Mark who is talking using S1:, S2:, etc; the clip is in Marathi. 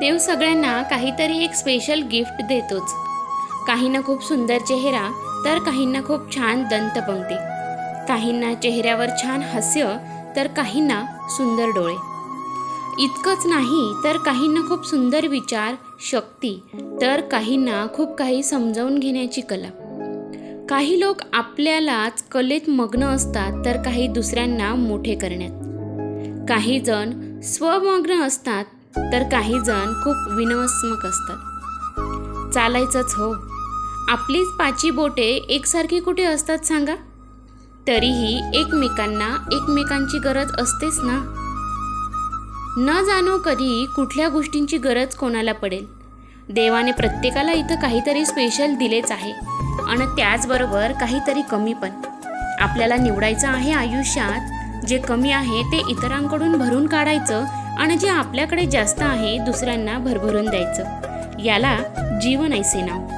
S1: देव सगळ्यांना काहीतरी एक स्पेशल गिफ्ट देतोच. काहींना खूप सुंदर चेहरा तर काहींना खूप छान दंतपंक्ती काहींना चेहऱ्यावर छान हास्य तर काहींना सुंदर डोळे. इतकंच नाही तर काहींना खूप सुंदर विचार शक्ती तर काहींना खूप काही समजावून घेण्याची कला. काही लोक आपल्यालाच कलेत मग्न असतात तर काही दुसऱ्यांना मोठे करण्यात. काही जण स्वमग्न असतात तर काही जण खूप विनवस्मक असतात. चालायचंच हो. आपलीच पाची बोटे एकसारखी कुठे असतात सांगा? तरीही एकमेकांना एकमेकांची गरज असतेच ना? न जाणो कधी कुठल्या गोष्टींची गरज कोणाला पडेल. देवाने प्रत्येकाला इथं काहीतरी स्पेशल दिलेच आहे. आणि त्याचबरोबर काहीतरी कमी पण. आपल्याला निवडायचं आहे आयुष्यात. जे कमी आहे ते इतरांकडून भरून काढायचं. आणि जे आपल्याकडे जास्त आहे दुसऱ्यांना भरभरून द्यायचं. याला जीवन ऐसे नाव.